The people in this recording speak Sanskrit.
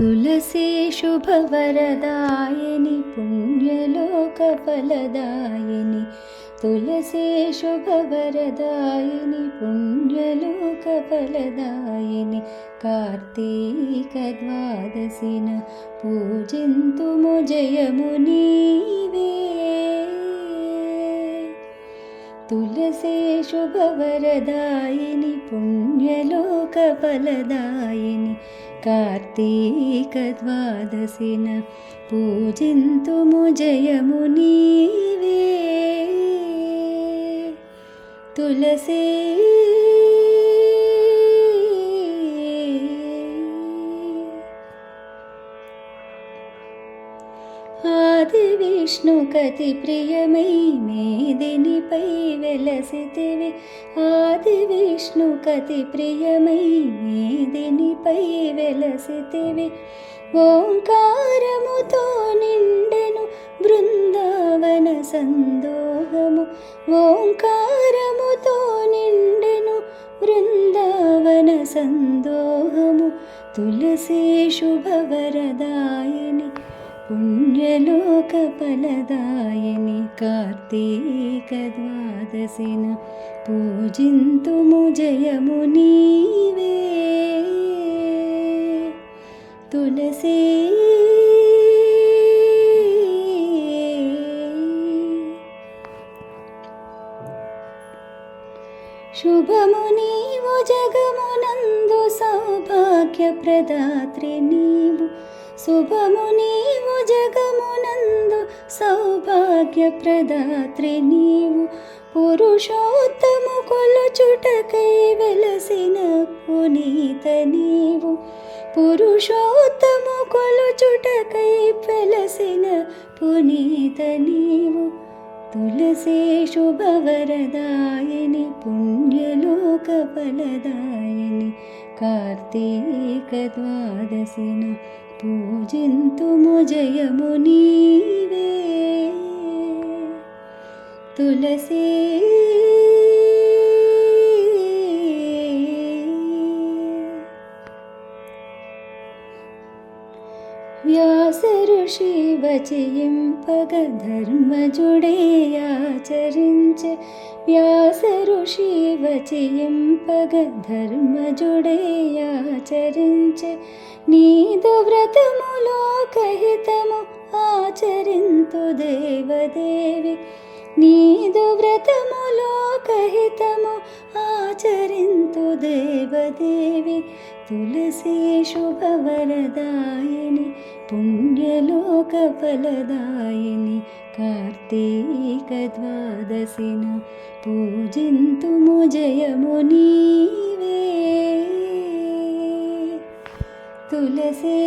तुलसी शुभवरदायिनि पुण्यलोकफलदायिनि। तुलसी शुभवरदायिनि पुण्यलोकफलदायिनि। कार्तीकद्वादशिन पूजिन्तुमु जयमुनीवे तुलसी शुभवरदायिनि पुण्यलोकफलदायिनि कार्तीकद्वादशिन पूजिन्तुमु जयमुनीवे तुलसी ఆదివిష్ణుకతి ప్రియమై మేదినిపై వెలసితివి. ఆదివిష్ణుకతి ప్రియమై మేదినిపై వెలసితివి. ఓంకారముతో నిండెను బృందావన సందోహము. ఓంకారముతో నిండెను బృందావన సందోహము. తులసి శుభవరదాయిని पुण्यलोकफलदायिनि कार्तीकद्वादशिन पूजिन्तु मुजयमुनीवे। तुलसी। शुभमुनीवु जगमुनन्दु सौभाग्यप्रदात्रि नीवु సౌభాగ్యప్రదాత్రి నీవు శుభము నీవు జగమునందు సౌభాగ్యప్రదాత్రి నీవు పురుషోత్తము కొలుచుటకై వెలసిన పునీత నీవు పురుషోత్తము కొలుచుటకై వెలసిన పునీత నీవు तुलसी शुभवरदायिनि पुण्यलोकफलदायिनि कार्तीकद्वादशिन పూజింతుము జయము నీవే తులసీ व्यासऋषि ऋषि व्यासऋषि वचिं नीदुव्रतमुलोकहितमु आचरिन्तु देवदेवि नीदुव्रतमुलोकहितमु आचरिन्तु देवदेवि नीदो तुलसी शुभवरदाय పుణ్యలోకఫలదాయిని కార్తీక ద్వాదశిన పూజింతుము జయమునీవే తులసే